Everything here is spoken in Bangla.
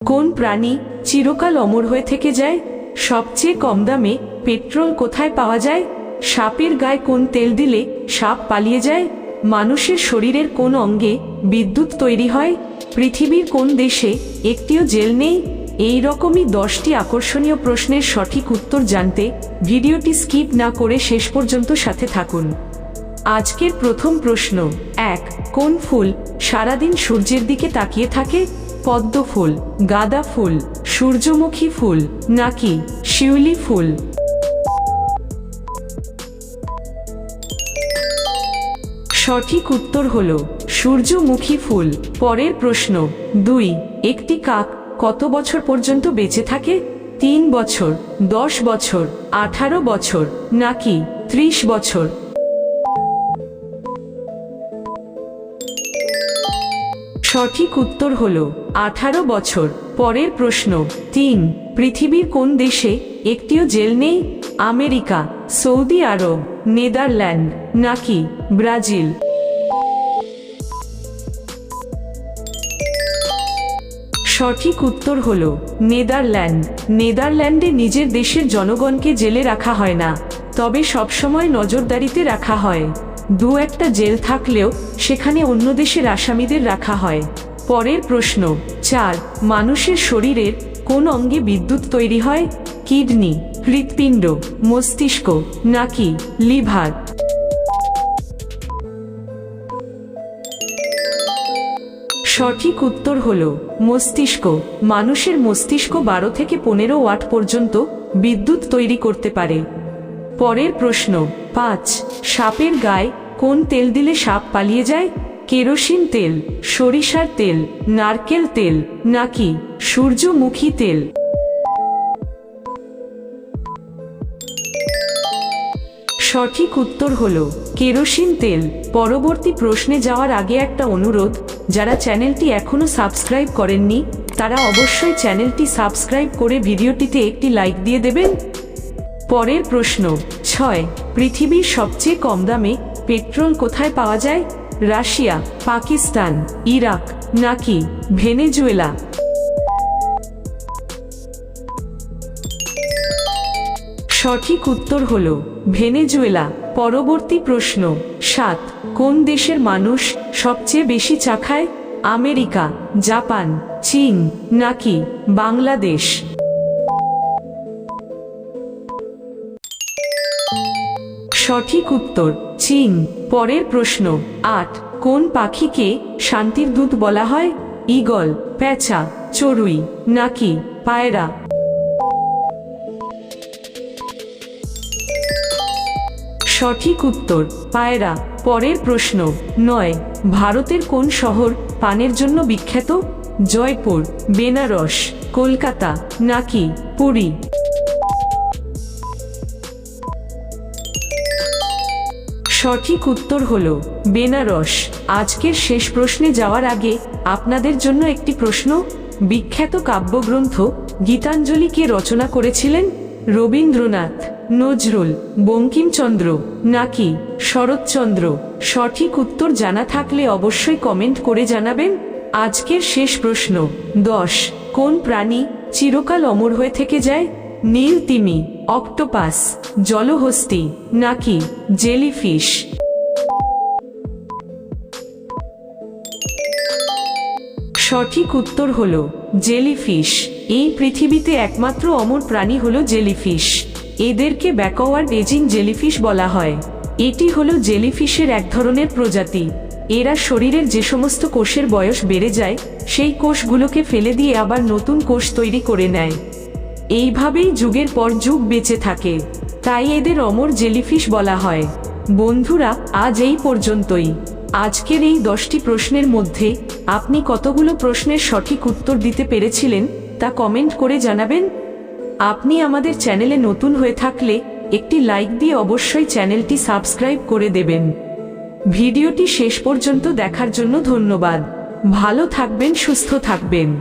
কোন প্রাণী চিরকাল অমর হয়ে থেকে যায়? সবচেয়ে কম দামে পেট্রোল কোথায় পাওয়া যায়? সাপের গায়ে কোন তেল দিলে সাপ পালিয়ে যায়? মানুষের শরীরের কোন অঙ্গে বিদ্যুৎ তৈরি হয়? পৃথিবীর কোন দেশে একটিও জেল নেই? এই রকমই দশটি আকর্ষণীয় প্রশ্নের সঠিক উত্তর জানতে ভিডিওটি স্কিপ না করে শেষ পর্যন্ত সাথে থাকুন। আজকের প্রথম প্রশ্ন, এক, কোন ফুল সারাদিন সূর্যের দিকে তাকিয়ে থাকে? পদ্ম ফুল, গাঁদা ফুল, সূর্যমুখী ফুল, নাকি শিউলি ফুল? সঠিক উত্তর হল সূর্যমুখী ফুল। পরের প্রশ্ন, দুই, একটি কাক কত বছর পর্যন্ত বেঁচে থাকে? তিন বছর, দশ বছর, আঠারো বছর, নাকি ত্রিশ বছর? সঠিক উত্তর হল, আঠারো বছর। পরের প্রশ্ন, তিন, পৃথিবীর কোন দেশে একটিও জেল নেই? আমেরিকা, সৌদি আরব, নেদারল্যান্ড, নাকি ব্রাজিল? সঠিক উত্তর হল, নেদারল্যান্ড। নেদারল্যান্ডে নিজের দেশের জনগণকে জেলে রাখা হয় না, তবে সবসময় নজরদারিতে রাখা হয়। দু একটা জেল থাকলেও সেখানে অন্য দেশের আসামিদের রাখা হয়। পরের প্রশ্ন, চার, মানুষের শরীরের কোন অঙ্গে বিদ্যুৎ তৈরি হয়? কিডনি, হৃৎপিণ্ড, মস্তিষ্ক, নাকি লিভার? সঠিক উত্তর হল, মস্তিষ্ক। মানুষের মস্তিষ্ক বারো থেকে পনেরো ওয়াট পর্যন্ত বিদ্যুৎ তৈরি করতে পারে। পরের প্রশ্ন পাঁচ, সাপের গায়ে কোন তেল দিলে সাপ পালিয়ে যায়? কেরোসিন তেল, সরিষার তেল, নারকেল তেল, নাকি সূর্যমুখী তেল? সঠিক উত্তর হল কেরোসিন তেল। পরবর্তী প্রশ্নে যাওয়ার আগে একটা অনুরোধ, যারা চ্যানেলটি এখনও সাবস্ক্রাইব করেননি, তারা অবশ্যই চ্যানেলটি সাবস্ক্রাইব করে ভিডিওটিতে একটি লাইক দিয়ে দেবেন। পরের প্রশ্ন, ছয় পৃথিবীর সবচেয়ে কম দামে পেট্রোল কোথায় পাওয়া যায়? রাশিয়া, পাকিস্তান, ইরাক, নাকি ভেনেজুয়েলা? সঠিক উত্তর হল ভেনেজুয়েলা। পরবর্তী প্রশ্ন, সাত, কোন দেশের মানুষ সবচেয়ে বেশি চা খায়? আমেরিকা, জাপান, চীন, নাকি বাংলাদেশ? সঠিক উত্তর চীন পরের প্রশ্ন, আট, কোন পাখিকে শান্তির দূত বলা হয়? ঈগল, প্যাঁচা, চড়ুই, নাকি পায়রা? সঠিক উত্তর, পায়রা। পরের প্রশ্ন, নয়, ভারতের কোন শহর পানের জন্য বিখ্যাত? জয়পুর, বেনারস, কলকাতা, নাকি পুরী? সঠিক উত্তর হল বেনারস। আজকের শেষ প্রশ্নে যাওয়ার আগে আপনাদের জন্য একটি প্রশ্ন। বিখ্যাত কাব্যগ্রন্থ গীতাঞ্জলি কে রচনা করেছিলেন রবীন্দ্রনাথ, নজরুল, বঙ্কিমচন্দ্র নাকি শরৎচন্দ্র? সঠিক উত্তর জানা থাকলে অবশ্যই কমেন্ট করে জানাবেন। আজকের শেষ প্রশ্ন, দশ, কোন প্রাণী চিরকাল অমর হয়ে থেকে যায়? নীল তিমি। অক্টোপাস, জলহস্তি, নাকি জেলিফিশ? সঠিক উত্তর হল জেলিফিশ। এই পৃথিবীতে একমাত্র অমর প্রাণী হল জেলিফিশ। এদেরকে ব্যাকওয়ার্ড এজিং জেলিফিশ বলা হয়। এটি হল জেলিফিশের এক ধরনের প্রজাতি। এরা শরীরের যে সমস্ত কোষের বয়স বেড়ে যায়, সেই কোষগুলোকে ফেলে দিয়ে আবার নতুন কোষ তৈরি করে নেয়। এইভাবেই যুগের পর যুগ বেঁচে থাকে। তাই এদের অমর জেলিফিশ বলা হয়। বন্ধুরা, আজ এই পর্যন্তই। আজকের এই দশটি প্রশ্নের মধ্যে আপনি কতগুলো প্রশ্নের সঠিক উত্তর দিতে পেরেছিলেন তা কমেন্ট করে জানাবেন। আপনি আমাদের চ্যানেলে নতুন হয়ে থাকলে একটি লাইক দিয়ে অবশ্যই চ্যানেলটি সাবস্ক্রাইব করে দেবেন। ভিডিওটি শেষ পর্যন্ত দেখার জন্য ধন্যবাদ। ভালো থাকবেন, সুস্থ থাকবেন।